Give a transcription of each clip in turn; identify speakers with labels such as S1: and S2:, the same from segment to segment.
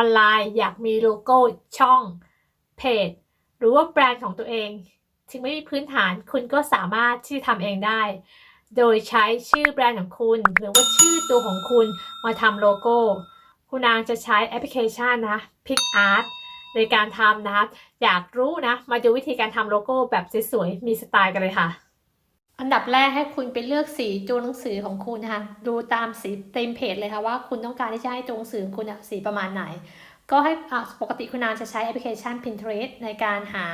S1: อนไลน์ อยากมีโลโก้ช่องเพจ หรือว่าแบรนด์ของตัวเอง ถึงไม่มีพื้นฐานคุณก็สามารถที่จะทำเองได้ โดยใช้ชื่อแบรนด์ของคุณ หรือว่าชื่อตัวของคุณมาทำโลโก้ คุณนางจะใช้แอปพลิเคชันนะ PicArt ในการทำนะครับอยากรู้นะ มาดูวิธีการทำโลโก้แบบสวยๆ มีสไตล์กันเลยค่ะ อันดับแรกให้คุณไปเลือกสีตัวหนังสือของคุณนะคะดูตามสีเต็มเพจเลยค่ะว่าคุณต้องการที่จะให้ตัวหนังสือคุณสีประมาณไหน ก็ให้อะปกติคุณนางจะใช้แอปพลิเคชัน Pinterest ในการหา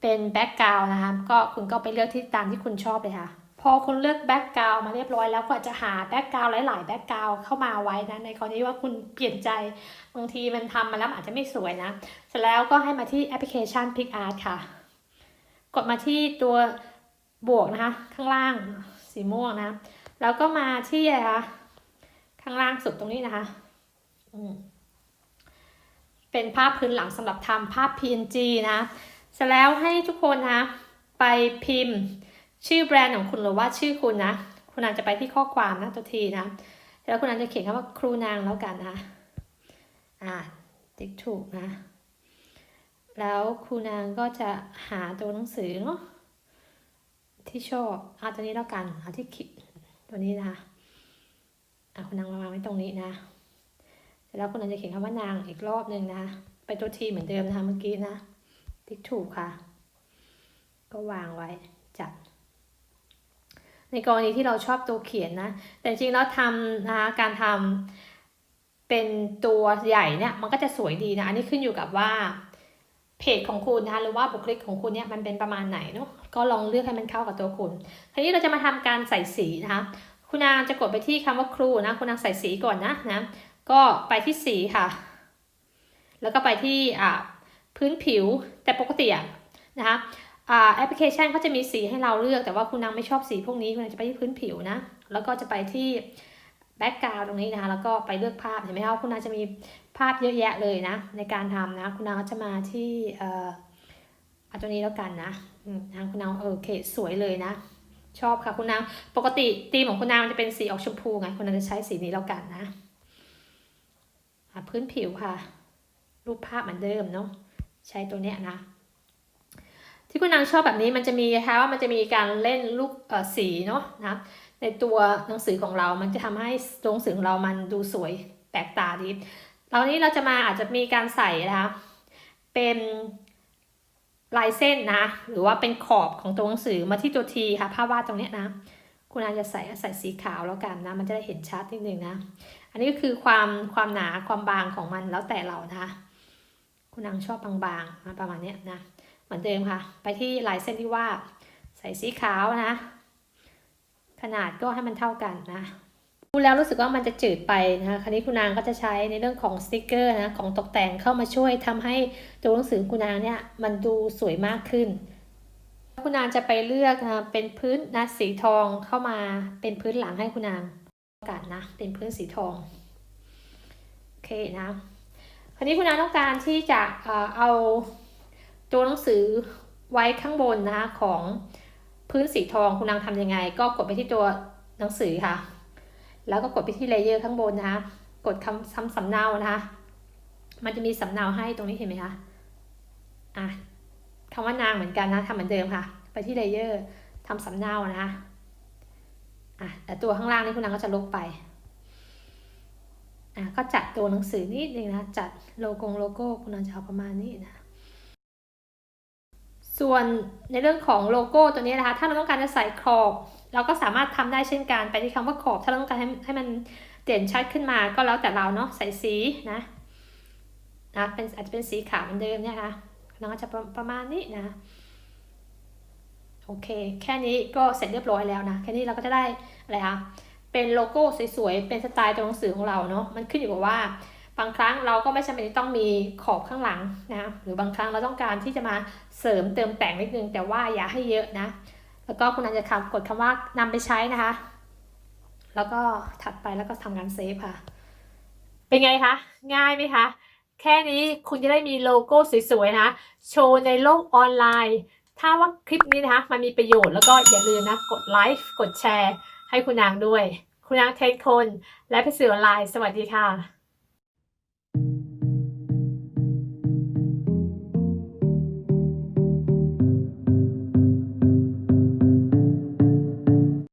S1: เป็นแบ็กกราวน์นะคะก็คุณก็ไปเลือกที่ตามที่คุณชอบเลยค่ะพอคุณเลือกแบ็กกราวมาเรียบร้อยแล้วก็อาจจะหาแบ็กกราวหลาย ๆ แบ็กกราวเข้ามาไว้นะในกรณีว่าคุณเปลี่ยนใจบางทีมันทำมาแล้วอาจจะไม่สวยนะเสร็จแล้วก็ให้มาที่แอปพลิเคชัน PicArt ค่ะ กดมาที่ตัว บวกนะคะ ข้างล่างสีม่วงนะ แล้วก็มาที่อะไรคะข้างล่างสุดตรงนี้นะคะเป็นภาพพื้นหลังสำหรับทำภาพ PNG นะเสร็จแล้วให้ทุกคนนะไปพิมพ์ชื่อแบรนด์ของคุณหรือว่าชื่อคุณนะ คุณนางจะไปที่ข้อความนะตัวทีนะ แล้วคุณนางจะเขียนคำว่าครูนางแล้วกันนะอ่าติ๊กถูกนะ แล้วครูนางก็จะหาตัวหนังสือเนาะ ที่ชอบเอาตัวนี้แล้วกันเอาที่คิดตัวนี้นะคะอะคุณนางมาวางไว้ตรงนี้นะเสร็จแล้วคุณนางจะเขียนคำว่านางอีกรอบหนึ่งนะไปตัวทีเหมือนเดิมนะคะเมื่อกี้นะติ๊กถูกค่ะ ก็วางไว้จัด ในกรณีที่เราชอบตัวเขียนนะ แต่จริงๆแล้วทำนะคะการทำเป็นตัวใหญ่เนี่ยมันก็จะสวยดีนะ อันนี้ขึ้นอยู่กับว่า เพจของคุณนะคะหรือว่าบุคลิกของคุณเนี่ยมันเป็นประมาณไหนเนาะก็ลองเลือกให้มันเข้ากับตัวคุณทีนี้เราจะมาทำการใส่สีนะคะคุณนางจะกดไปที่คำว่าครูนะคุณนางใส่สีก่อนนะนะก็ไปที่สีค่ะ แล้วก็ไปที่อ่าพื้นผิวแต่ปกติอะนะคะอ่าแอปพลิเคชันเขาจะมีสีให้เราเลือกแต่ว่าคุณนางไม่ชอบสีพวกนี้คุณนางจะไปที่พื้นผิวนะ แล้วก็จะไปที่ แบ็กกราวตรงนี้นะคะแล้วก็ไปเลือกภาพเห็นไหมคะคุณนางจะมีภาพเยอะแยะเลยนะ ในการทำนะ คุณนางก็จะมาที่เอ่อเอาตัวนี้แล้วกันนะอืมทางคุณนางโอเคสวยเลยนะ ชอบค่ะคุณนางปกติธีมของคุณนางมันจะเป็นสีออกชมพูไงคุณนางจะใช้สีนี้แล้วกันนะพื้นผิวค่ะ รูปภาพเหมือนเดิมเนาะใช้ตัวเนี้ยนะ ที่คุณนางชอบแบบนี้มันจะมีนะคะว่ามันจะมีการเล่นลูกสีเนาะนะ ในตัวหนังสือของเรา มันจะทำให้ตัวหนังสือของเรามันดูสวยแปลกตาดีตอนนี้เราจะมาอาจจะมีการใส่นะคะ เป็นลายเส้นนะ หรือว่าเป็นขอบของตัวหนังสือมาที่ตัวทีค่ะภาพวาดตรงเนี้ยนะ คุณอาจจะใส่ใส่สีขาวแล้วกันนะ มันจะได้เห็นชัดนิดนึงนะ อันนี้ก็คือความความหนาความบางของมันแล้วแต่เรานะคะ คุณนางชอบบางๆนะประมาณเนี้ยนะ เหมือนเดิมค่ะ ไปที่ลายเส้นที่วาดใส่สีขาวนะ ขนาดก็ให้มันเท่ากันนะดูแล้วรู้สึกว่ามันจะจืดไปนะคะคราวนี้คุณนางก็จะใช้ในเรื่องของสติกเกอร์นะของตกแต่งเข้ามาช่วยทำให้ตัวหนังสือคุณนางเนี่ยมันดูสวยมากขึ้น คุณนางจะไปเลือกนะเป็นพื้นนะสีทองเข้ามาเป็นพื้นหลังให้คุณนางกันนะเป็นพื้นสีทองโอเคนะคราวนี้คุณนางต้องการที่จะเอ่อเอาตัวหนังสือไว้ข้างบนนะคะของ พื้นสีทองคุณนางทำยังไง ก็กดไปที่ตัวหนังสือค่ะ แล้วก็กดไปที่เลเยอร์ข้างบนนะคะ กดคำซ้ำสำเนานะคะ มันจะมีสำเนาให้ตรงนี้เห็นไหมคะ อะคำว่านางเหมือนกันนะทำเหมือนเดิมค่ะ ไปที่เลเยอร์ทำสำเนานะคะอะแต่ตัวข้างล่างนี่คุณนางก็จะลบไป อะก็จัดตัวหนังสือนิดนึงนะ จัดโลโก้โลโก้คุณนางจะเอาประมาณนี้นะ ส่วนในเรื่องของโลโก้ตัวนี้นะคะ ถ้าเราต้องการจะใส่ขอบ เราก็สามารถทำได้เช่นกัน ไปที่คำว่าขอบ ถ้าเราต้องการให้ให้มันเด่นชัดขึ้นมาก็แล้วแต่เราเนาะ ใส่สีนะนะ เป็นอาจจะเป็นสีขาวเหมือนเดิมเนี่ยนะน้องก็จะประประมาณนี้นะ โอเค แค่นี้ก็เสร็จเรียบร้อยแล้วนะ แค่นี้เราก็จะได้อะไรคะ เป็นโลโก้สวยๆ เป็นสไตล์ตัวหนังสือของเราเนาะ มันขึ้นอยู่กับว่า บางครั้งเราก็ไม่จำเป็นที่ต้องมีขอบข้างหลังนะหรือบางครั้งเราต้องการที่จะมาเสริมเติมแต่งนิดนึงแต่ว่าอย่าให้เยอะนะ แล้วก็คุณนันจะคำกดคำว่านำไปใช้นะคะ แล้วก็ถัดไปแล้วก็ทำการเซฟค่ะ เป็นไงคะง่ายไหมคะแค่นี้คุณจะได้มีโลโก้สวยๆนะโชว์ในโลกออนไลน์ ถ้าว่าคลิปนี้นะคะมันมีประโยชน์แล้วก็อย่าลืมนะกดไลค์กดแชร์ ให้คุณนางด้วย คุณนางเทนคน และพี่สื่อออนไลน์ สวัสดีค่ะ